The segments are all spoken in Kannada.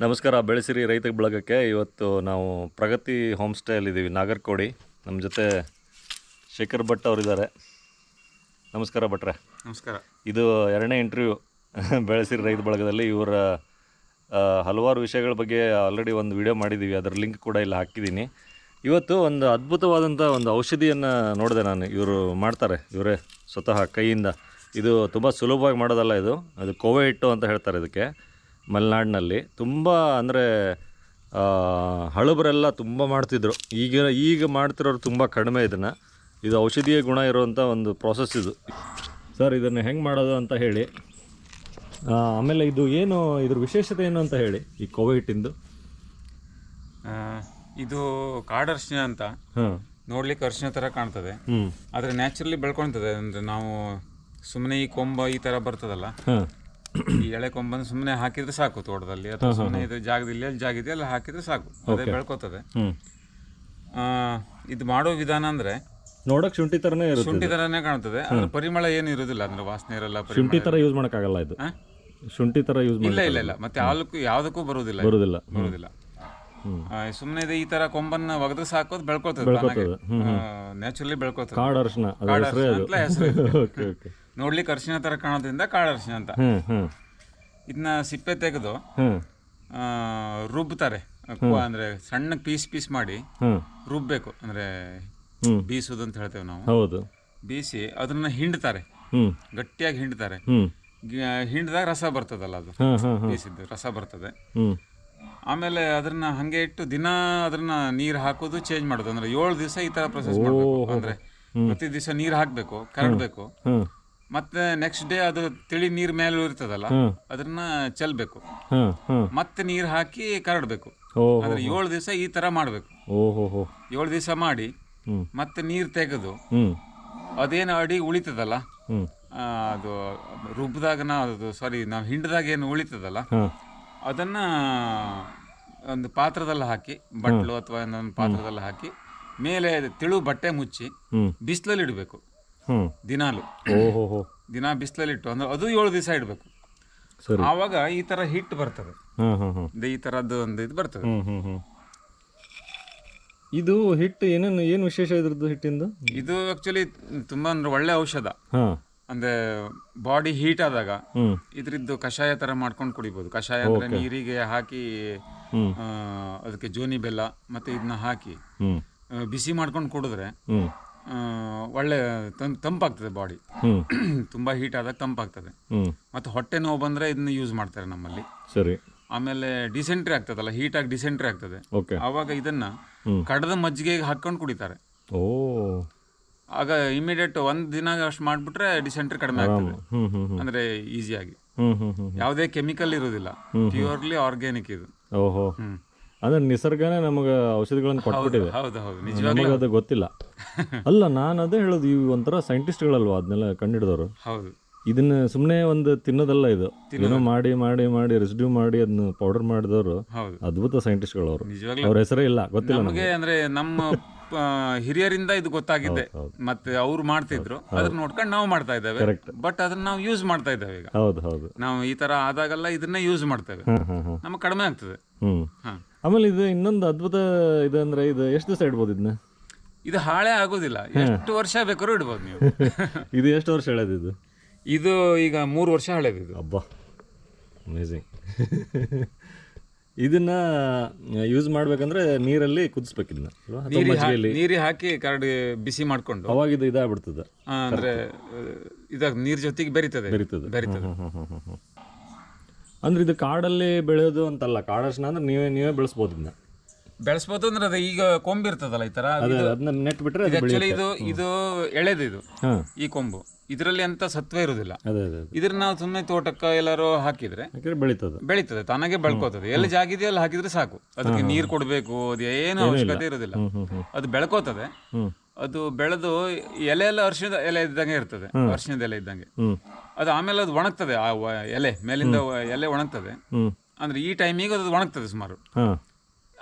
ನಮಸ್ಕಾರ ಬೆಳೆಸಿರಿ ರೈತ ಬಳಗಕ್ಕೆ. ಇವತ್ತು ನಾವು ಪ್ರಗತಿ ಹೋಮ್ ಸ್ಟೇಯಲ್ಲಿದ್ದೀವಿ ನಾಗರ್ಕೋಡಿ. ನಮ್ಮ ಜೊತೆ ಶೇಖರ್ ಭಟ್ ಅವರಿದ್ದಾರೆ. ನಮಸ್ಕಾರ ಭಟ್ರೆ. ನಮಸ್ಕಾರ. ಇದು ಎರಡನೇ ಇಂಟರ್ವ್ಯೂ ಬೆಳೆಸಿರಿ ರೈತ ಬಳಗದಲ್ಲಿ. ಇವರ ಹಲವಾರು ವಿಷಯಗಳ ಬಗ್ಗೆ ಆಲ್ರೆಡಿ ಒಂದು ವಿಡಿಯೋ ಮಾಡಿದ್ದೀವಿ ಅದರ ಲಿಂಕ್ ಕೂಡ ಇಲ್ಲಿ ಹಾಕಿದ್ದೀನಿ. ಇವತ್ತು ಒಂದು ಅದ್ಭುತವಾದಂಥ ಒಂದು ಔಷಧಿಯನ್ನು ನೋಡಿದೆ ನಾನು. ಇವರು ಮಾಡ್ತಾರೆ. ಇವರೇ ಸ್ವತಃ ಕೈಯಿಂದ. ಇದು ತುಂಬ ಸುಲಭವಾಗಿ ಮಾಡೋದಲ್ಲ ಇದು. ಅದು ಕೋವೆ ಇಟ್ಟು ಅಂತ ಹೇಳ್ತಾರೆ ಇದಕ್ಕೆ. ಮಲೆನಾಡಿನಲ್ಲಿ ತುಂಬ ಅಂದರೆ ಹಳಬರೆಲ್ಲ ತುಂಬ ಮಾಡ್ತಿದ್ರು. ಈಗ ಈಗ ಮಾಡ್ತಿರೋರು ತುಂಬ ಕಡಿಮೆ ಇದನ್ನು. ಇದು ಔಷಧೀಯ ಗುಣ ಇರುವಂಥ ಒಂದು ಪ್ರಾಸೆಸ್ ಇದು. ಸರ್ ಇದನ್ನು ಹೆಂಗೆ ಮಾಡೋದು ಅಂತ ಹೇಳಿ. ಆಮೇಲೆ ಇದು ಏನು ಇದ್ರ ವಿಶೇಷತೆ ಏನು ಅಂತ ಹೇಳಿ ಈ ಕೋವೆ ಹಿಟ್ಟಿಂದು ಆ, ಇದು ಕಾಡು ಅರಿಶಿನ ಅಂತ ನೋಡ್ಲಿಕ್ಕೆ ಅರಿಶಿನ ಥರ ಕಾಣ್ತದೆ. ಆದರೆ ನ್ಯಾಚುರಲಿ ಬೆಳ್ಕೊಳ್ತದೆ. ಅಂದರೆ ನಾವು ಸುಮ್ಮನೆ ಈ ಕೊಂಬ ಈ ಥರ ಬರ್ತದಲ್ಲ? ಈ ಎಳೆ ಕೊಂಬನ್ ಸುಮ್ಮನೆ ಹಾಕಿದ್ರೆ ಸಾಕು ತೋಟದಲ್ಲಿ ಅಥವಾ ಸುಮ್ಮನೆ ಇದು ಜಾಗದಲ್ಲಿ ಅಲ್ಲಿ ಜಾಗ ಇದೆ ಅಲ್ಲಿ ಹಾಕಿದ್ರೆ ಸಾಕು. ಅದೇ ಬೆಳ್ಕೊತದೆ. ಆ, ಇದು ಮಾಡೋ ವಿಧಾನ ಅಂದ್ರೆ ನೋಡಕ್ ಶುಂಠಿ ತರನೇ ಇರುತ್ತೆ ಶುಂಠಿ ತರನೇ ಕಾಣ್ತದೆ ಅದ್ರ ಪರಿಮಳ ಏನು ಇರೋದಿಲ್ಲ ಅಂದ್ರೆ ವಾಸನೆ ಇರಲ್ಲ ಪರಿಮಳ ಶುಂಠಿ ತರ ಯೂಸ್ ಮಾಡೋಕ್ಕಾಗಲ್ಲ ಇದು. ಆ? ಶುಂಠಿ ತರ ಯೂಸ್ ಇಲ್ಲ ಮಾಡಿ ಇಲ್ಲ. ಇಲ್ಲ ಮತ್ತೆ ಯಾವ್ದಕ್ಕೂ ಯಾವುದಕ್ಕೂ ಬರುವುದಿಲ್ಲ ಇದು. ಬರೋದಿಲ್ಲ. ಬರುವುದಿಲ್ಲ. ಸುಮ್ಮನೆ ಇದು ಈ ತರ ಕೊಂಬನ್ನ ಒಗೆದ್ರೆ ಸಾಕೋದು ಬೆಳ್ಕೊತದೆ ನ್ಯಾಚುರಲಿ ಬೆಳ್ಕೊತದೆ ಕಾಡು ಅರಿಶಿನ ಅದು ಕಾಡು ಹೆಸರೇ ಅರಿಶಿನ ಅದು ಅಂತಲೇ ಹೆಸರು ಓಕೆ ಓಕೆ ನೋಡ್ಲಿಕ್ಕೆ ಅರಿಶಿನ ತರ ಕಾಣೋದ್ರಿಂದ ಕಾಳು ಅರಿಶಿನ ಅಂತ. ಇದನ್ನ ಸಿಪ್ಪೆ ತೆಗೆದು ಆ, ರುಬ್ತಾರೆ. ಕು- ಅಂದ್ರೆ ಸಣ್ಣ ಪೀಸ್ ಪೀಸ್ ಮಾಡಿ ರುಬ್ಬಬೇಕು ರುಬ್ಬೇಕು. ಅಂದ್ರೆ ಬೀಸುದಂತ ಬೀಸುದು ಅಂತ ಹೇಳ್ತೇವೆ ನಾವು. ಹೌದು. ಬೀಸಿ ಅದನ್ನ ಹಿಂಡ್ತಾರೆ. ಗಟ್ಟಿಯಾಗಿ ಹಿಂಡ್ತಾರೆ. ಗ- ಹಿಂಡ್ದಾಗ ರಸ ಬರ್ತದಲ್ಲ ಅದು. ಹಾಂ ಹಾಂ ಹಾಂ ಬೀಸಿದ್ದು ರಸ ಬರ್ತದೆ. ಆಮೇಲೆ ಅದನ್ನ ಹಂಗೆ ಇಟ್ಟು ದಿನ ಅದನ್ನ ನೀರು ಹಾಕೋದು ಚೇಂಜ್ ಮಾಡೋದು. ಅಂದ್ರೆ ಏಳು ದಿವಸ ಈ ತರ ಪ್ರೊಸೆಸ್ ಮಾಡಬೇಕು. ಅಂದ್ರೆ ಪ್ರತಿ ದಿವಸ ನೀರು ಹಾಕ್ಬೇಕು ಕರಡ್ಬೇಕು. ಮತ್ತೆ ನೆಕ್ಸ್ಟ್ ಡೇ ಅದು ತಿಳಿ ನೀರ್ ಮೇಲೆ ಇರ್ತದಲ್ಲ ಅದನ್ನ ಚೆಲ್ಬೇಕು. ಮತ್ತೆ ನೀರ್ ಹಾಕಿ ಕರಡ್ಬೇಕು. ಅಂದ್ರೆ ಏಳು ದಿವಸ ಈ ತರ ಮಾಡ್ಬೇಕು. ಏಳು ದಿವಸ ಮಾಡಿ ಮತ್ತೆ ನೀರ್ ತೆಗೆದು ಅದೇನು ಅಡಿ ಉಳಿತದಲ್ಲ ಅದು ರುಬ್ಬದಾಗ ನಾವು ಅದು ಸಾರಿ ನಾವು ಹಿಂಡದಾಗ ಏನು ಉಳಿತದಲ್ಲ ಅದನ್ನ ಒಂದು ಪಾತ್ರದಲ್ಲಿ ಹಾಕಿ ಬಟ್ಲು ಅಥವಾ ಪಾತ್ರದಲ್ಲಿ ಹಾಕಿ ಮೇಲೆ ತಿಳು ಬಟ್ಟೆ ಮುಚ್ಚಿ ಬಿಸಿಲಲ್ಲಿ ಇಡಬೇಕು. ದಿನಾಲು. ದಿನ ಬಿಸಿಲಲ್ಲಿ ಇಟ್ಟು ಅಂದ್ರೆ ಅದು ಏಳು ದಿವಸ ಇಡಬೇಕು. ಆವಾಗ ಈ ತರ ಹಿಟ್ ಬರ್ತದೆ. ಈ ತರದ್ದು ಒಂದು ಇದು ಬರ್ತದೆ. ಇದು ಹಿಟ್ಟು ಏನೇನು ಏನು ವಿಶೇಷ ಇದ್ರದ್ದು ಹಿಟ್ಟಿಂದು? ಇದು ಆಕ್ಚುಲಿ ತುಂಬಾ ಅಂದ್ರೆ ಒಳ್ಳೆ ಔಷಧ. ಅಂದ್ರೆ ಬಾಡಿ ಹೀಟ್ ಆದಾಗ ಇದ್ರದ್ದು ಕಷಾಯ ತರ ಮಾಡ್ಕೊಂಡು ಕುಡಿಬಹುದು ಕಷಾಯ ಅಂದ್ರೆ ನೀರಿಗೆ ಹಾಕಿ. ಅದಕ್ಕೆ ಜೋನಿ ಬೆಲ್ಲ ಮತ್ತೆ ಇದನ್ನ ಹಾಕಿ ಬಿಸಿ ಮಾಡ್ಕೊಂಡು ಕುಡಿದ್ರೆ ಒಳ್ಳೆ ತಂಪಾಗ್ತದೆ ಬಾಡಿ. ತುಂಬಾ ಹೀಟ್ ಆದಾಗ ತಂಪಾಗ್ತದೆ. ಮತ್ತೆ ಹೊಟ್ಟೆ ನೋವು ಬಂದ್ರೆ ಇದನ್ನ ಯೂಸ್ ಮಾಡ್ತಾರೆ ನಮ್ಮಲ್ಲಿ. ಸರಿ. ಆಮೇಲೆ ಡಿಸೆಂಟ್ರಿ ಆಗ್ತದಲ್ಲ ಹೀಟ್ ಆಗಿ ಡಿಸೆಂಟ್ರಿ ಆಗ್ತದೆ. ಅವಾಗ ಆವಾಗ ಇದನ್ನ. ಕಡದ ಮಜ್ಜಿಗೆಗೆ ಹಾಕೊಂಡು ಕುಡಿತಾರೆ. ಆಗ ಇಮಿಡಿಯೇಟ್ ಒಂದ್ ದಿನ ಅಷ್ಟು ಮಾಡ್ಬಿಟ್ರೆ ಡಿಸೆಂಟ್ರಿ ಕಡಿಮೆ ಆಗ್ತದೆ. ಅಂದ್ರೆ ಈಸಿಯಾಗಿ ಯಾವುದೇ ಕೆಮಿಕಲ್ ಇರೋದಿಲ್ಲ ಪ್ಯೂರ್ಲಿ ಆರ್ಗ್ಯಾನಿಕ್ ಇದು. ಅಂದ್ರೆ ನಿಸರ್ಗನೇ ನಮಗೆ ಔಷಧಿಗಳನ್ನು ಕೊಟ್ಬಿಟ್ಟಿದೆ. ಹೌದು ಹೌದು. ನಮಗೆ ಅದು ಗೊತ್ತಿಲ್ಲ. ಅಲ್ಲ ನಾನು ಅದೇ ಹೇಳೋದು ಇವು ಒಂಥರ ಸೈಂಟಿಸ್ಟ್ಗಳಲ್ವಾ ಅದನ್ನೆಲ್ಲ ಕಂಡಿಡಿದವರು? ಹೌದು. ಇದನ್ನ ಸುಮ್ಮನೆ ಒಂದು ತಿನ್ನೋದಲ್ಲ ಇದು. ಏನೋ ಮಾಡಿ ಮಾಡಿ ಮಾಡಿ ರೆಸಿಡ್ಯೂ ಮಾಡಿ ಅದನ್ನ ಪೌಡರ್ ಮಾಡಿದವರು ಹೌದು. ಅದ್ಭುತ ಸೈಂಟಿಸ್ಟ್ಗಳು ಅವರು ನಿಜವಾಗ್ಲೂ. ಅವ್ರ ಹೆಸರೇ ಇಲ್ಲ ಗೊತ್ತಿಲ್ಲ ನಮಗೆ ಅಂದ್ರೆ ನಮ್ಮ ಆ, ಹಿರಿಯರಿಂದ ಇದು ಗೊತ್ತಾಗಿದೆ. ಮತ್ತೆ ಅವ್ರು ಮಾಡ್ತಿದ್ರು. ಅದ್ರ ನೋಡ್ಕೊಂಡು ನಾವು ಮಾಡ್ತಾ ಇದ್ದೇವೆ. ಬಟ್ ಅದನ್ನ ನಾವು ಯೂಸ್ ಮಾಡ್ತಾ ಇದ್ದೇವೆ ಈಗ. ಹೌದು ಹೌದು. ನಾವು ಈ ತರ ಆದಾಗಲ್ಲ ಇದನ್ನ ಯೂಸ್ ಮಾಡ್ತೇವೆ. ನಮಗ್ ಹಾಂ ಹಾಂ ನಮಗೆ ಕಡಿಮೆ ಆಗ್ತದೆ. ಹ್ಮ್. ಹಾ. ಆಮೇಲೆ ಇದು ಇನ್ನೊಂದು ಅದ್ಭುತ ಇದು ಅಂದ್ರೆ ಇದು ಎಷ್ಟು ದಿವಸ ಇಡ್ಬೋದು ಇದನ್ನ ಇದು ಹಾಳೆ ಆಗೋದಿಲ್ಲ. ಎಷ್ಟು ವರ್ಷ ಬೇಕಾದ್ರೂ ಇಡ್ಬೋದು ನೀವು. ಇದು ಎಷ್ಟು ವರ್ಷ ಹೇಳೋದು ಇದು? ಇದು ಈಗ ಮೂರು ವರ್ಷ ಹಳೇದು ಇದು. ಅಬ್ಬಾ. ಅಮೇಝಿಂಗ್ ಇದನ್ನ ಯೂಸ್ ಮಾಡ್ಬೇಕಂದ್ರೆ ನೀರಲ್ಲಿ ಕುದಿಸ್ಬೇಕು ಇದನ್ನ. ಅಲ್ವಾ? ಅಥವಾ ನೀರಿ ಮಜ್ಜಿಗೆಯಲ್ಲಿ. ನೀರಿ ಹಾಕಿ ಕರಡಿ ಬಿಸಿ ಮಾಡ್ಕೊಂಡು. ಅವಾಗ ಇದು ಇದಾಗ್ಬಿಡ್ತದೆ. ಆ, ಅಂದ್ರೆ ಇದಾಗ ನೀರ್ ಜೊತೆಗೆ ಬೆರಿತದೆ. ಬೆರಿತದೆ. ಬೆರಿತದೆ. ಹ್ಮ್, ಹ್ಮ್, ಹ್ಮ್, ಹ್ಮ್. ಅಂದ್ರೆ ಇದು ಕಾಡಲ್ಲಿ ಬೆಳೆಯೋದು ಅಂತಲ್ಲ ಕಾಡರ್ಶನ ಅಂದ್ರೆ ನೀವೇ ನೀವೇ ಬೆಳೆಸ್ಬೋದು ಇದನ್ನ. ಬೆಳೆಸ್ಬೋದು ಅಂದ್ರೆ ಅದು ಈಗ ಕೊಂಬಿರ್ತದಲ್ಲ ಈ ತರ? ಅದೇ ಅದನ್ನ ನೆಟ್ ಬಿಟ್ರೆ ಅದು ಆಕ್ಚುಲಿ ಇದು ಇದು ಎಳೆದು ಇದು ಹಾ. ಈ ಕೊಂಬು. ಇದರಲ್ಲಿ ಅಂತ ಸತ್ವ ಇರುವುದಿಲ್ಲ ಅದೇ ಅದೇ ಅದೇ. ಇದ್ರ ನಾವು ಸುಮ್ಮನೆ ತೋಟಕ್ಕೆ ಎಲ್ಲಾರು ಹಾಕಿದ್ರೆ ಯಾಕಂದ್ರೆ ಬೆಳೀತದೆ. ಬೆಳೀತದೆ ತಾನಾಗೆ ಬೆಳ್ಕೋತದೆ. ಎಲ್ಲಿ ಜಾಗಿದೆಯೋ ಅಲ್ಲಿ ಹಾಕಿದ್ರೆ ಸಾಕು. ಅದಕ್ಕೆ ನೀರ್ ಕೊಡ್ಬೇಕು ಅದು ಏನು ಅವಶ್ಯಕತೆ ಇರೋದಿಲ್ಲ. ಹ್ಮ್ ಹ್ಮ್ ಹ್ಮ್. ಅದು ಬೆಳ್ಕೋತದೆ. ಹ್ಮ್. ಅದು ಬೆಳೆದು ಎಲೆ ಎಲ್ಲ ಅರಿಶಿಣದ ಎಲೆ ಇದ್ದಂಗೆ ಇರ್ತದೆ ಅರಿಶಿಣದ ಎಲೆ ಇದ್ದಂಗೆ. ಅದು ಆಮೇಲೆ ಅದು ಒಣಗ್ತದೆ ಆ ವ- ಎಲೆ ಮೇಲಿಂದ ವ- ಎಲೆ ಒಣಗ್ತದೆ. ಅಂದ್ರೆ ಈ ಟೈಮಿಗೆ ಅದು ಒಣಗ್ತದೆ ಸುಮಾರು.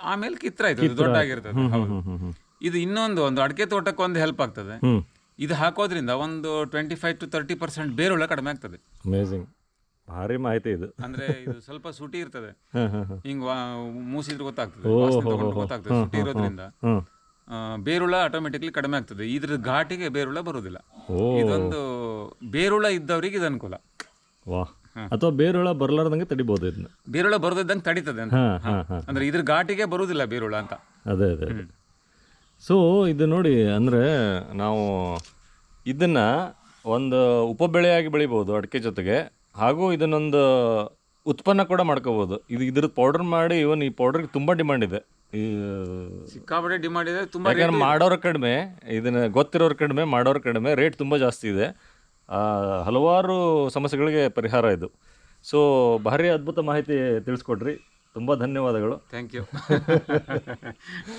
ಆಮೇಲೆ ಕಿತ್ರಾಯ್ತು ಅದು ದೊಡ್ಡ ಆಗಿರ್ತದೆ ಹೌದು. ಇದು ಇನ್ನೊಂದು ಒಂದು ಅಡಿಕೆ ತೋಟಕ್ಕೆ ಒಂದು ಹೆಲ್ಪ್ ಆಗ್ತದೆ. ಇದು ಹಾಕೋದ್ರಿಂದ ಒಂದು twenty five to thirty percent ಬೇರುಳ ಕಡಿಮೆ ಆಗ್ತದೆ. ಅಮೇಝಿಂಗ್ ಭಾರಿ ಮಾಹಿತಿ ಇದು. ಅಂದ್ರೆ ಇದು ಸ್ವಲ್ಪ ಸುಟಿ ಇರ್ತದೆ. ಹಾಂ ಹಾಂ ಹಾಂ ಹಿಂಗ್ ವಾ- ಮೂಸಿದ್ರೆ ಗೊತ್ತಾಗ್ತದೆ ವಾಸನೆ ತಗೊಂಡ್ರೆ ಗೊತ್ತಾಗ್ತದೆ ಸುಟಿ ಇರೋದ್ರಿಂದ. ಹ್ಞೂ ಬೇರುಳ ಆಟೋಮೆಟಿಕ್ಲಿ ಕಡಿಮೆ ಆಗ್ತದೆ. ಇದ್ರ ಘಾಟಿಗೆ ಬೇರುಳ ಬರುವುದಿಲ್ಲ. ಇದೊಂದು ಬೇರುಳ ಇದ್ದವರಿಗೆ ಇದು ಅನುಕೂಲ. ವಾ. ಅಥವಾ ಬೇರುಳ ಬರಲಾರ್ದಂಗೆ ತಡಿಬಹುದು ಇದನ್ನ. ಬೇರುಳ ಬರದಿದ್ದಂಗೆ ತಡಿತದೆ ಅಂತ. ಅಂದ್ರೆ ಇದ್ರ ಘಾಟಿಗೆ ಬರುವುದಿಲ್ಲ ಬೇರುಳ ಅಂತ. ಅದೇ ಅದೇ ಸೊ ಇದು ನೋಡಿ ಅಂದ್ರೆ ನಾವು ಇದನ್ನ ಒಂದು ಉಪಬೆಳೆಯಾಗಿ ಬೆಳಿಬೋದು ಅಡಿಕೆ ಜೊತೆಗೆ. ಹಾಗೂ ಇದನ್ನೊಂದು ಉತ್ಪನ್ನ ಕೂಡ ಮಾಡ್ಕೋಬೋದು. ಇದು ಇದ್ರದ್ದು ಪೌಡರ್ ಮಾಡಿ ಇವನ್ ಈ ಪೌಡರ್ಗೆ ತುಂಬ ಡಿಮ್ಯಾಂಡ್ ಇದೆ. ಈ ಸಿಕ್ಕಾಪಟ್ಟೆ ಡಿಮಾಂಡ್ ಇದೆ ತುಂಬಾ ಯಾಕಂದ್ರೆ ಮಾಡೋರು ಕಡಿಮೆ ಇದನ್ನ ಗೊತ್ತಿರೋರು ಕಡಿಮೆ ಮಾಡೋರು ಕಡಿಮೆ ರೇಟ್ ತುಂಬಾ ಜಾಸ್ತಿ ಇದೆ. ಆ, ಹಲವಾರು ಸಮಸ್ಯೆಗಳಿಗೆ ಪರಿಹಾರ ಇದು. ಸೊ ಭಾರಿ ಅದ್ಭುತ ಮಾಹಿತಿ ತಿಳಿಸ್ಕೊಟ್ರಿ ತುಂಬಾ ಧನ್ಯವಾದಗಳು. Thank you